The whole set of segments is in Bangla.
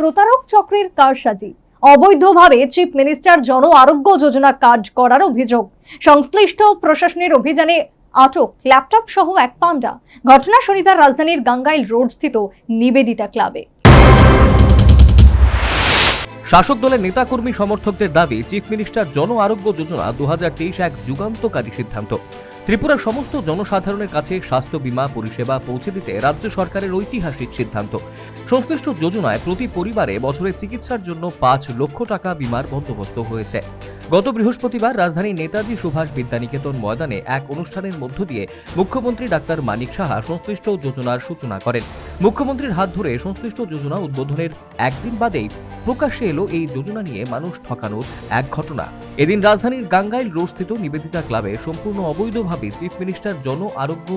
প্রতারক চক্রের কারসাজি। অবৈধভাবে চিফ মিনিস্টার জন আরোগ্য যোজনা কার্ড করার অভিযোগ। সংশ্লিষ্ট প্রশাসনের অভিযানে আটক ল্যাপটপ সহ এক পান্ডা। ঘটনা শনিবার রাজধানীর গাঙ্গাইল রোড স্থিত নিবেদিতা ক্লাবে। শাসক দলের নেতাকর্মী সমর্থকদের দাবি, চিফ মিনিস্টার জন আরোগ্য যোজনা দু এক যুগান্তকারী সিদ্ধান্ত। ত্রিপুরার সমস্ত জনসাধারণের কাছে স্বাস্থ্য বীমা পরিষেবা পৌঁছে দিতে রাজ্য সরকারের ঐতিহাসিক সিদ্ধান্ত। সংশ্লিষ্ট যোজনায় প্রতি পরিবারে বছরে চিকিৎসার জন্য পাঁচ লক্ষ টাকা বীমার বন্দোবস্ত হয়েছে। গত বৃহস্পতিবার রাজধানীর নেতাজি সুভাষ বিদ্যানিকেতন ময়দানে এক অনুষ্ঠানের মধ্য দিয়ে মুখ্যমন্ত্রী ডাক্তার মানিক সাহা সংশ্লিষ্ট যোজনার সূচনা করেন। মুখ্যমন্ত্রীর হাত ধরে সংশ্লিষ্ট যোজনা উদ্বোধনের একদিন বাদেই প্রকাশ্যে এলো এই যোজনা নিয়ে মানুষ ঠকানোর এক ঘটনা। এদিন রাজধানীর গাঙ্গাইল রোডস্থিত নিবেদিতা ক্লাবে সম্পূর্ণ অবৈধভাবে চিফ মিনিস্টার জন আরোগ্য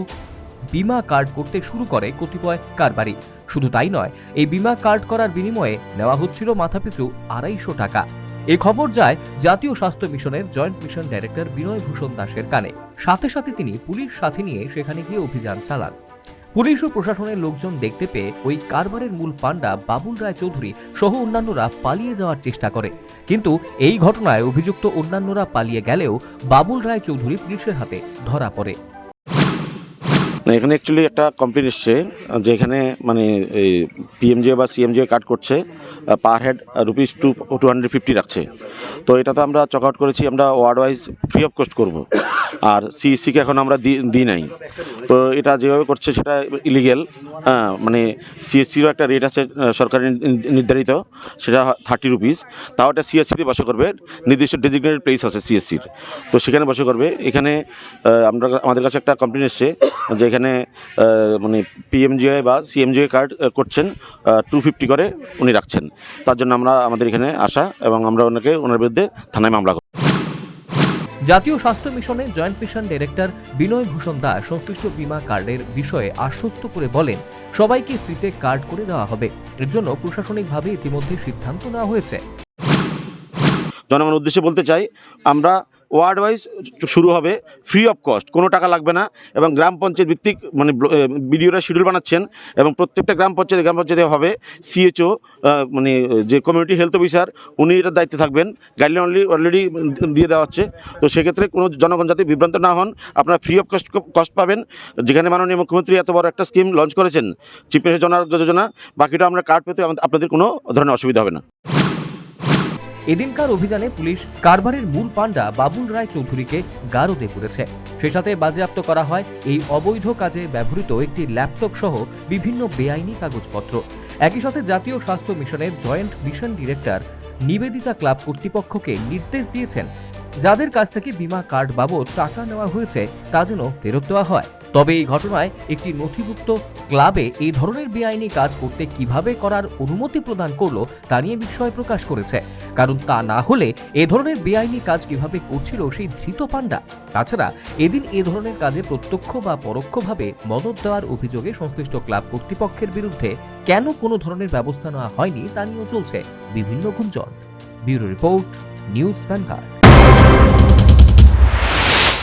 বীমা কার্ড করতে শুরু করে কতিপয় কারবারি। শুধু তাই নয়, এই বীমা কার্ড করার বিনিময়ে নেওয়া হচ্ছিল মাথাপিছু আড়াইশো টাকা। এই খবর যায় জাতীয় স্বাস্থ্য মিশনের joint mission director Binoy Bhushan দাসের কানে। সাথে সাথে তিনি পুলিশ সাথে নিয়ে সেখানে গিয়ে অভিযান চালান। পুলিশ ও প্রশাসনের লোকজন দেখতে পেয়ে ওই কারবারের মূল পাণ্ডা বাবুল রায় চৌধুরী সহ অন্যান্যরা পালিয়ে যাওয়ার চেষ্টা করে। কিন্তু এই ঘটনায় অভিযুক্ত অন্যান্যরা পালিয়ে গেলেও বাবুল রায় চৌধুরী পুলিশের হাতে ধরা পড়ে। না, এখানে অ্যাকচুয়ালি একটা কমপ্লেন এসছে যে এখানে মানে এই পিএমজে বা সিএমজে কাট করছে per head rupees two two hundred fifty রাখছে। তো এটা তো আমরা চক আউট করেছি, আমরা ward wise free of cost করব। আর সিইসিকে এখন আমরা দিই নাই। তো এটা যেভাবে করছে, সেটা ইলিগেল মানে সিএসসিরও একটা রেট আছে সরকারি নির্ধারিত, সেটা থার্টি রুপিস তাও এটা সিএসসিতে বসে করবে, নির্দিষ্ট ডেজিগনেটেড প্লেস আছে সিএসসির তো সেখানে বসে করবে। এখানে আমরা আমাদের কাছে একটা কমপ্লেন এসছে যে এখানে মানে পিএমজিআই বা সিএমজিআই কার্ড করছেন টু ফিফটি করে উনি রাখছেন। তার জন্য আমরা আমাদের এখানে আসা এবং আমরা ওনাকে ওনার বিরুদ্ধে থানায় মামলা করি। জাতীয় স্বাস্থ্য মিশনের joint mission director Binoy Bhushan Das সংশ্লিষ্ট বীমা কার্ডের বিষয়ে আশ্বস্ত করে বলেন সবাইকে ফ্রিতে কার্ড করে দেওয়া হবে। এর জন্য প্রশাসনিকভাবে ইতিমধ্যে সিদ্ধান্ত নেওয়া হয়েছে। জনগণের উদ্দেশ্যে বলতে চাই আমরা ওয়ার্ড ওয়াইজ শুরু হবে ফ্রি অফ কস্ট কোনো টাকা লাগবে না এবং গ্রাম পঞ্চায়েত ভিত্তিক মানে বিডিওরা শিডিউল বানাচ্ছেন এবং প্রত্যেকটা গ্রাম পঞ্চায়েত, গ্রাম পঞ্চায়েতে হবে সিএচও মানে যে কমিউনিটি হেলথ অফিসার উনি এটার দায়িত্বে থাকবেন। গাইডলাইন অলরেডি অলরেডি দিয়ে দেওয়া হচ্ছে। তো সেক্ষেত্রে কোনো জনগণ যাতে বিভ্রান্ত না হন, আপনারা ফ্রি অফ কস্ট কস্ট পাবেন। যেখানে মাননীয় মুখ্যমন্ত্রী এত বড় একটা স্কিম লঞ্চ করেছেন চিফ মিনিস্টার জন যোজনা, বাকিটা আমরা কার্ড পেতে আপনাদের কোনো ধরনের অসুবিধা হবে না। এদিনকার অভিযানে পুলিশ কারবারের মূল পাণ্ডা বাবুল রায় চৌধুরীকে গারদে পুরেছে। সে সাথে বাজেয়াপ্ত করা হয় এই অবৈধ কাজে ব্যবহৃত একটি ল্যাপটপ সহ বিভিন্ন বেআইনি কাগজপত্র। একই সাথে জাতীয় স্বাস্থ্য মিশনের joint mission director Nivedita club কর্তৃপক্ষকে নির্দেশ দিয়েছেন, যাদের কাছ থেকে বীমা কার্ড বাবদ টাকা নেওয়া হয়েছে তা যেন ফেরত দেওয়া হয়। তবে এই ঘটনায় একটি নথিভুক্ত ক্লাবে এই ধরনের বেআইনি কাজ করতে কীভাবে করার অনুমতি প্রদান করল তা নিয়ে বিস্ময় প্রকাশ করেছে। কারণ তা না হলে এ ধরনের বেআইনি কাজ কীভাবে করছিল সেই ধৃত পাণ্ডা? তাছাড়া এদিন এ ধরনের কাজে প্রত্যক্ষ বা পরোক্ষভাবে মদত দেওয়ার অভিযোগে সংশ্লিষ্ট ক্লাব কর্তৃপক্ষের বিরুদ্ধে কেন কোনো ধরনের ব্যবস্থা নেওয়া হয়নি তা নিয়েও চলছে বিভিন্ন গুঞ্জন। Bureau report, News Vanguard.